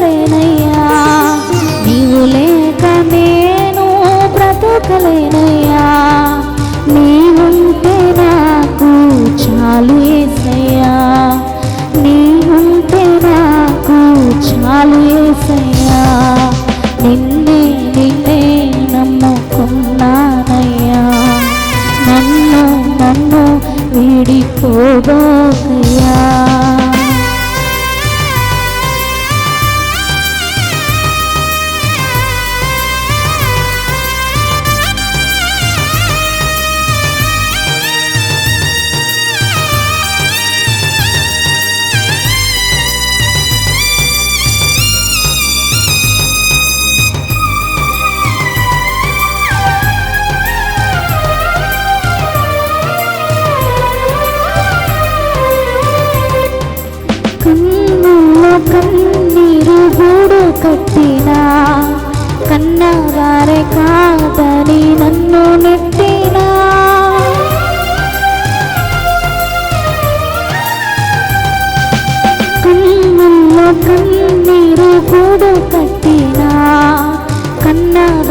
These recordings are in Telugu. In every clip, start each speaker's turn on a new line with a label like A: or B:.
A: lên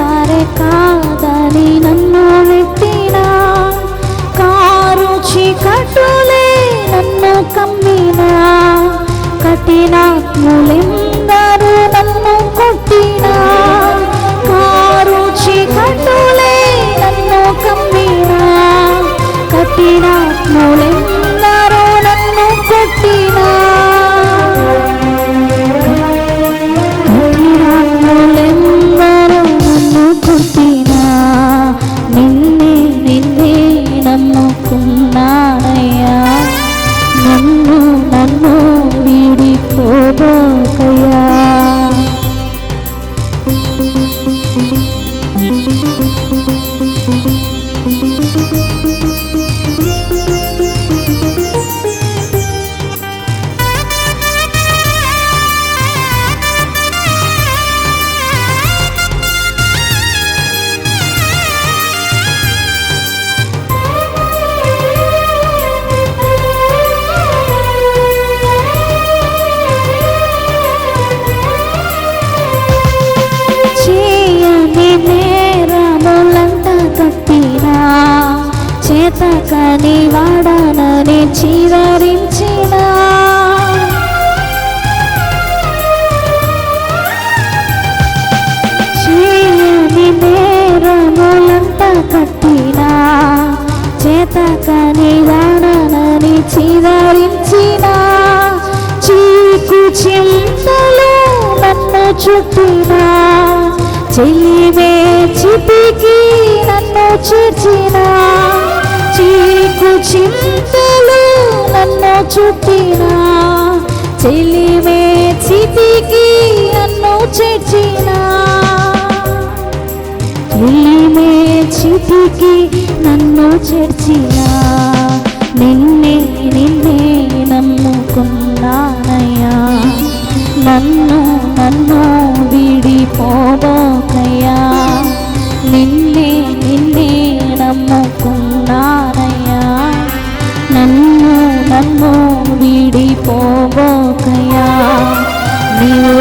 A: సరే కాదని నన్ను నెట్టినా. కారు చీకటులే నన్ను కమ్మినా. కఠినాత్ములెందరూ నన్ను కొట్టినా. కారు చీకటులే నన్ను కమ్మినా. కఠినాత్ములెందరూ చేత కాని వాడనని చివరించినా. చేయని నేరములంత కట్టినా. చేత కాని వాడనని చివరించినా. చీకు చింతలు నన్ను చుట్టినా. చెలివే చితికి నన్ను చేర్చిన చింతలు నన్ను చుట్టినా చెలిమే చితికి నన్ను చేర్చిన చెలిమే చితికి నన్ను చేర్చిన నిన్నే నిన్నే you